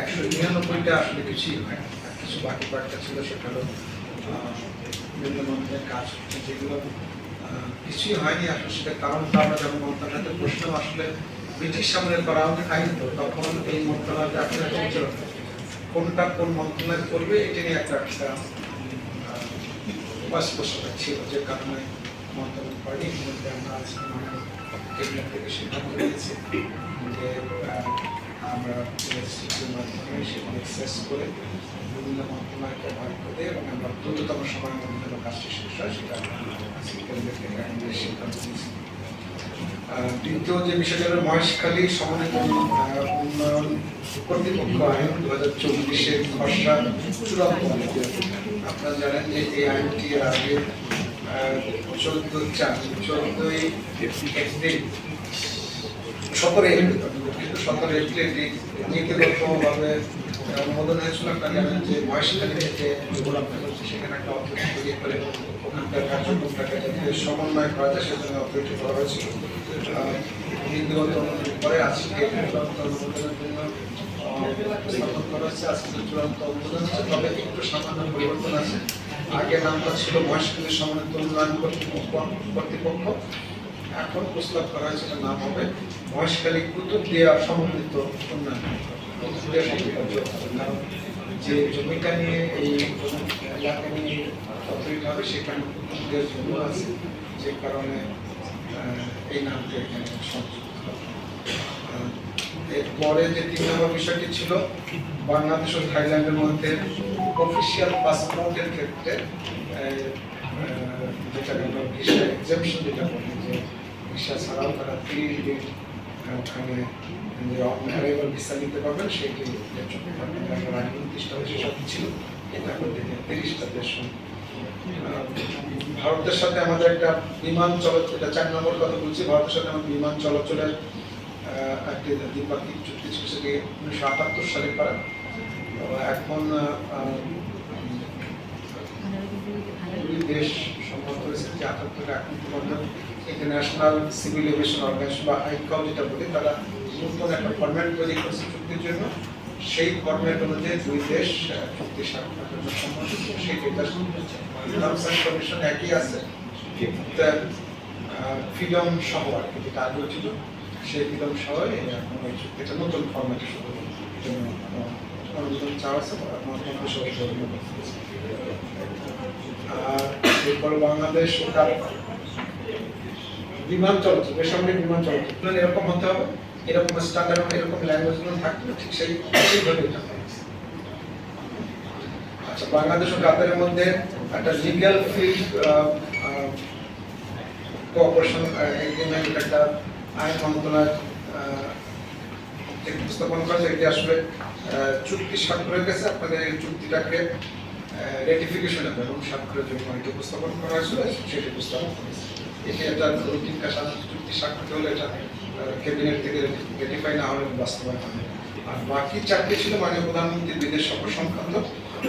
একশো নিরানব্বইটা কিছুই হয়, কিছু বাকি কয়েকটা ছিল সেটা হলো বিভিন্ন মন্ত্রণের কাজ হচ্ছে, যেগুলো কিছুই হয়নি আসলে সেটার কারণটা আমরা যখন মন্ত্রণালয়তে প্রশ্ন আসলে ব্রিটিশ সামনে করা আইন তো তখন এই মন্ত্রণালয়টা আসলে চলছিল কোনটা কোন মন্ত্রণালয় করবে, এটা নিয়ে একটা একটা অস্পষ্টতা ছিল যে কারণে মন্তব্য করেনি মধ্যে আমরা আজকে ক্যাবিনেট থেকে সিদ্ধান্ত নিয়েছি যে আমরা এসটির মাধ্যমে এক্সেস করে বিভিন্ন মন্ত্রণালয়কে ভাগ করে এবং আমরা দ্রুততম সময়ের মধ্যে কাজটি শেষ হয়, সেটা সিদ্ধান্ত নিয়েছি দ্বিতীয় যে বিষয়টা হলো মহেশখালী সমন্বিত উন্নয়ন কর্তৃপক্ষ আইন দু হাজার চব্বিশের খসড়া চূড়ান্ত। আপনারা জানেন যে এই আইনটি আগে চোদ্দ চার চোদ্দই সতেরো এপ্রিল এটি নীতিগতভাবে অনুমোদন হয়েছিল আপনারা জানেন যে থেকে সেখানে একটা অথরিটি তৈরি করে ওখানকার সমন্বয় করা যায়, সেজন্য অথরিটি করা হয়েছিল। নীতিগত অনুমোদন পরে আজকে জন্য স্থাপন করা হচ্ছে আজকে চূড়ান্ত হচ্ছে তবে একটু পরিবর্তন আছে। আগে নামটা ছিল মহেশখালী সমন্বিত উন্নয়ন কর্তৃপক্ষ। এখন প্রস্তাব করা হয়েছে, এটার নাম হবে মহেশখালী কুতুবদিয়া সমন্বিত উন্নয়ন। কারণ যে জমিটা নিয়ে এই এলাকা নিয়ে অথরিটি হবে, সেখানে কুতুবদিয়ার জমি আছে, যে কারণে এই নামটা এখানে সংযুক্ত এরপরে যে তিন নম্বর বিষয়টি ছিল, বাংলাদেশ ও থাইল্যান্ডের মধ্যে অফিসিয়াল পাসপোর্টের ক্ষেত্রে যেটা যেটা বলি, যে ভিসা ছাড়াও তারা তিরিশ দিন ওখানে যে অ্যারাইভাল ভিসা নিতে পারবেন সেটি আগে উনত্রিশটা দেশ সাথে ছিল। এটা এখন থেকে তিরিশটা দেশ ভারতের সাথে আমাদের একটা বিমান চলাচল এটা চার নম্বর কথা বলছি ভারতের সাথে আমাদের বিমান চলাচলের একটি দ্বিপাক্ষিক চুক্তি ছিল সেটি উনিশশো আটাত্তর সালে করা। এখন দেশ সম্মত হয়েছে যে আটাত্তরে এখন পর্যন্ত ইন্টারন্যাশনাল সিভিল এভিয়েশন অর্গানাইজেশন বা আইকাও যেটা বলি তারা নতুন একটা ফরম্যাট তৈরি করছে চুক্তির জন্য। সেই ফরম্যাট অনুযায়ী দুই দেশ চুক্তি স্বাক্ষরের জন্য সম্মত সেই ডেটা টার্মস অ্যান্ড কন্ডিশন একই আছে। ফ্রিডম সহ আর কি যেটা আগেও ছিল সেই ফ্রিডম সহ এখন এই চুক্তিটা নতুন ফরম্যাটে শুরু। জন্য, অনুমোদন চাওয়া আছে আর এরপর বাংলাদেশ ওটার বিমান চলচ্চিত্র বেসামরিক বিমান চলচ্চিত্র এরকম হতে হবে, এরকম স্ট্যান্ডার্ড এরকম ল্যাঙ্গুয়েজগুলো থাকবে ঠিক সেই আচ্ছা বাংলাদেশ ও কাতারের মধ্যে একটা লিগ্যাল ফিল্ড কোঅপারেশন এগ্রিমেন্ট একটা আইন মন্ত্রণালয় উপস্থাপন করেছে এটি আসলে চুক্তি স্বাক্ষরের কাছে আপনাদের এই চুক্তিটাকে রেটিফিকেশন এবং স্বাক্ষরের জন্য এটি উপস্থাপন করা হয়েছিল, সেটি উপস্থাপন করেছে এটি একটা রুটিন চুক্তি স্বাক্ষর হলে এটা ক্যাবিনেট থেকে রেটিফাই না হলে বাস্তবায়ন হবে। আর বাকি চারটি ছিল মাননীয় প্রধানমন্ত্রীর বিদেশ সফর সংক্রান্ত।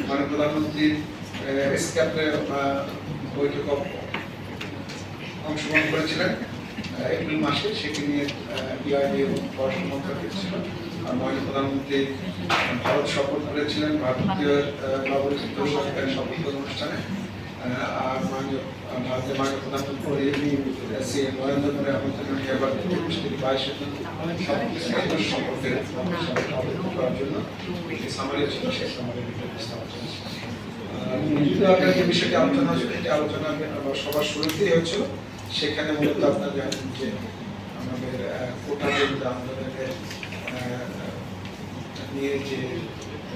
মাননীয় প্রধানমন্ত্রীর স্ক্যাপের বৈঠক অংশগ্রহণ করেছিলেন এপ্রিল মাসে। সেটি নিয়ে বিআইডি এবং মন্ত্রণালয় ছিল। আর মাননীয় প্রধানমন্ত্রী ভারত সফর করেছিলেন, ভারতীয় নবনিযুক্ত সরকারের শপথ অনুষ্ঠানে। বাইশের সম্পর্কে অবগত করার আলোচনা আলোচনা আবার সবার শুরুতেই হয়েছিল সেখানে মূলত আপনারা জানেন যে আমাদের কোটা আন্দোলনের নিয়ে যে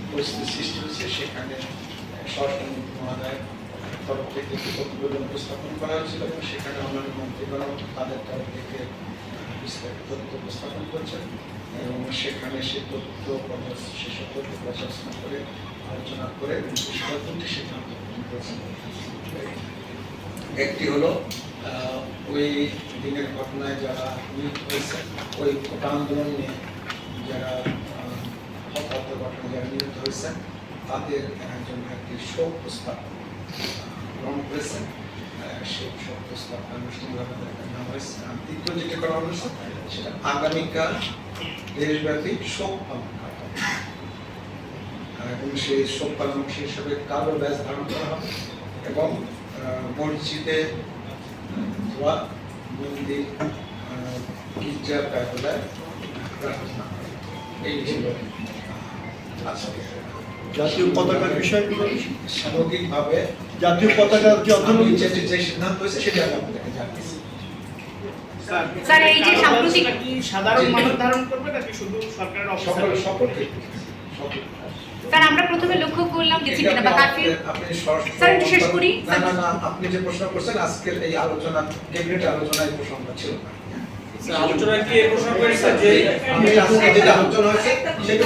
পরিস্থিতি সৃষ্টি হয়েছে সেখানে স্বরাষ্ট্রমন্ত্রী মহোদয় তরফ থেকে একটি প্রতিবেদন উপস্থাপন করা হয়েছিল এবং সেখানে অন্যান্য মন্ত্রীগণ তাদের তরফ থেকে বিস্তারিত তথ্য উপস্থাপন করছেন এবং সেখানে সে তথ্য সেসব তথ্য পর্যালোচনা করে, আলোচনা করে দুটি সিদ্ধান্ত গ্রহণ করেছেন। একটি হলো ওই দিনের ঘটনায় যারা নিহত হয়েছে, ওই কোটা আন্দোলন নিয়ে যারা হতাহত ঘটনায় যারা নিহত হয়েছেন তাদের জন্য একটি শোক প্রস্তাব গ্রহণ করেছেন সেই প্রস্তাব আনুষ্ঠানিকভাবে নেওয়া হয়েছে আর দ্বিতীয় করা হয়েছে সেটা আগামীকাল দেশব্যাপী শোক পালন করা। এবং সেই শোক পালন অংশ হিসেবে কালো ব্যাস ধারণ করা হবে এবং মসজিদে দোয়া মন্দির গির্জা প্যাগোডায় প্রার্থনা এই ছিল আজকে জাতীয় পতাকার বিষয়গুলো সামগ্রিকভাবে জাতীয় পতাকার যে অর্থনৈতিক যে সিদ্ধান্ত হয়েছে সেটা আমি আপনাদেরকে জানিয়েছি স্যার এই যে সাম্প্রতিক সাধারণ মানুষ ধারণ করবে নাকি শুধু সরকারের অফিসার সকলকে স্যার আমরা প্রথমে লক্ষ্য করলাম যে বা কারফিউ স্যার, একটু শেষ করি। না না না আপনি যে প্রশ্ন করছেন আজকের এই আলোচনা ক্যাবিনেট আলোচনায় প্রসঙ্গ ছিল না আলোচনায় কি এই যে আলোচনা হয়েছে সেটা